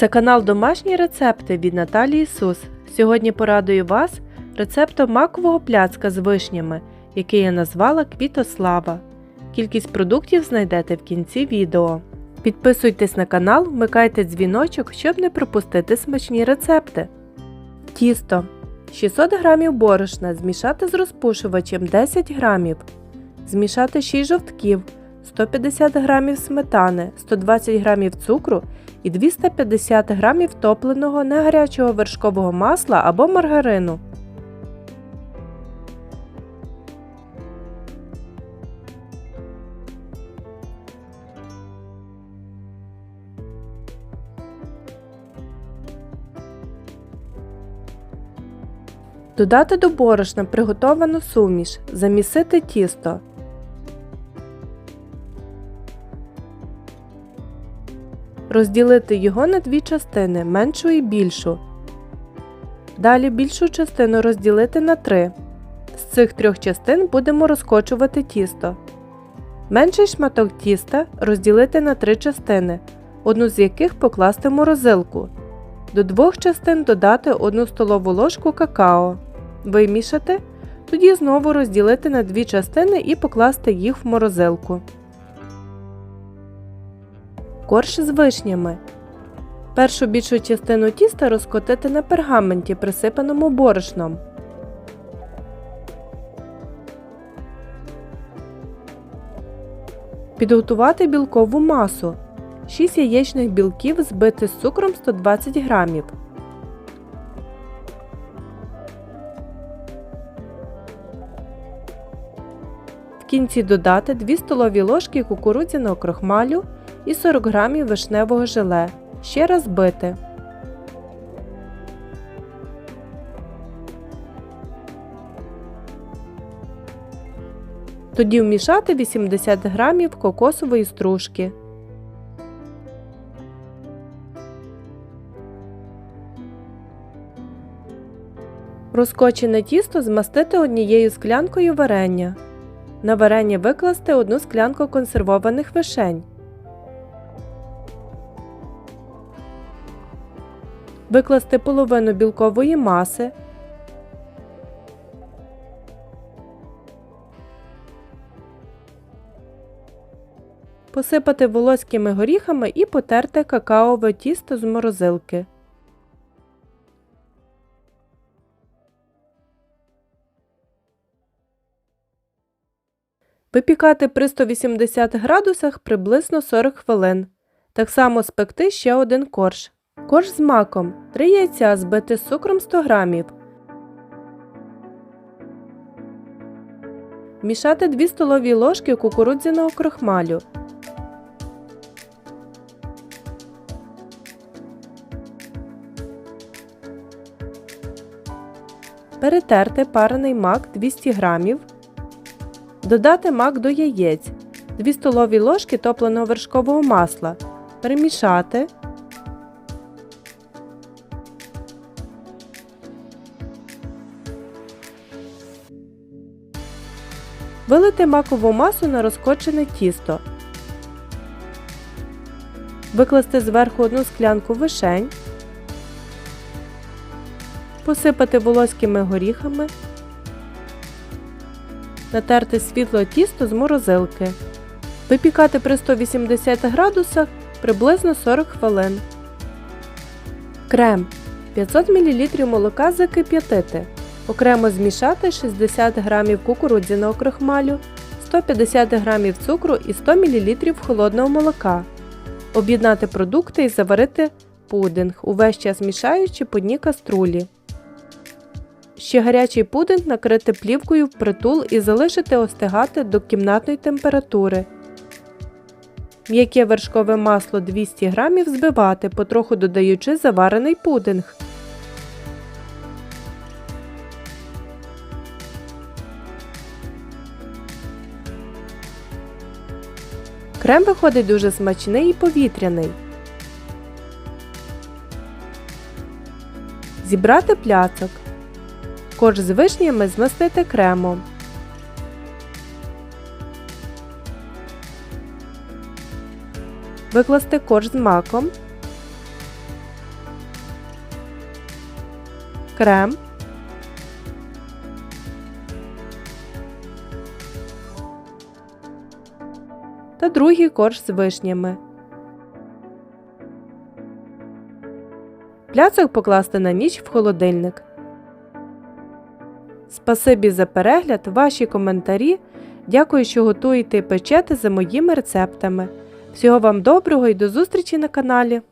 Це канал Домашні рецепти від Наталії Сус. Сьогодні порадую вас рецептом макового пляцка з вишнями, який я назвала Квітослава. Кількість продуктів знайдете в кінці відео. Підписуйтесь на канал, вмикайте дзвіночок, щоб не пропустити смачні рецепти. Тісто 600 г борошна змішати з розпушувачем 10 г. Змішати 6 жовтків, 150 г сметани, 120 г цукру і 250 г топленого негарячого вершкового масла або маргарину. Додати до борошна приготовану суміш, замісити тісто. Розділити його на дві частини, меншу і більшу. Далі більшу частину розділити на три. З цих трьох частин будемо розкочувати тісто. Менший шматок тіста розділити на три частини, одну з яких покласти в морозилку. До двох частин додати 1 столову ложку какао. Вимішати, тоді знову розділити на дві частини і покласти їх в морозилку. Корж з вишнями. Першу більшу частину тіста розкотити на пергаменті, присипаному борошном. Підготувати білкову масу. 6 яєчних білків збити з цукром 120 г. В кінці додати 2 столові ложки кукурудзяного крохмалю і 40 г вишневого желе. Ще раз збити. Тоді вмішати 80 г кокосової стружки. Розкочене тісто змастити однією склянкою варення. На варення викласти одну склянку консервованих вишень. Викласти половину білкової маси. Посипати волоськими горіхами і потерти какаове тісто з морозилки. Випікати при 180 градусах приблизно 40 хвилин. Так само спекти ще один корж. Корж з маком. 3 яйця збити з цукром 100 г. Мішати 2 столові ложки кукурудзяного крохмалю. Перетерти парений мак 200 г. Додати мак до яєць, 2 столові ложки топленого вершкового масла. Перемішати. Вилити макову масу на розкочене тісто. Викласти зверху одну склянку вишень. Посипати волоськими горіхами. Натерти світло тісто з морозилки. Випікати при 180 градусах приблизно 40 хвилин. Крем 500 мл молока закип'ятити. Окремо змішати 60 г кукурудзяного крохмалю, 150 г цукру і 100 мл холодного молока. Об'єднати продукти і заварити пудинг, увесь час мішаючи по дні каструлі. Ще гарячий пудинг накрити плівкою в притул і залишити остигати до кімнатної температури. М'яке вершкове масло 200 г збивати, потроху додаючи заварений пудинг. Крем виходить дуже смачний і повітряний. Зібрати пляцок. Корж з вишнями змастити кремом. Викласти корж з маком. Крем. Та другий корж з вишнями. Пляцок покласти на ніч в холодильник. Спасибі за перегляд, ваші коментарі. Дякую, що готуєте і печете за моїми рецептами. Всього вам доброго і до зустрічі на каналі!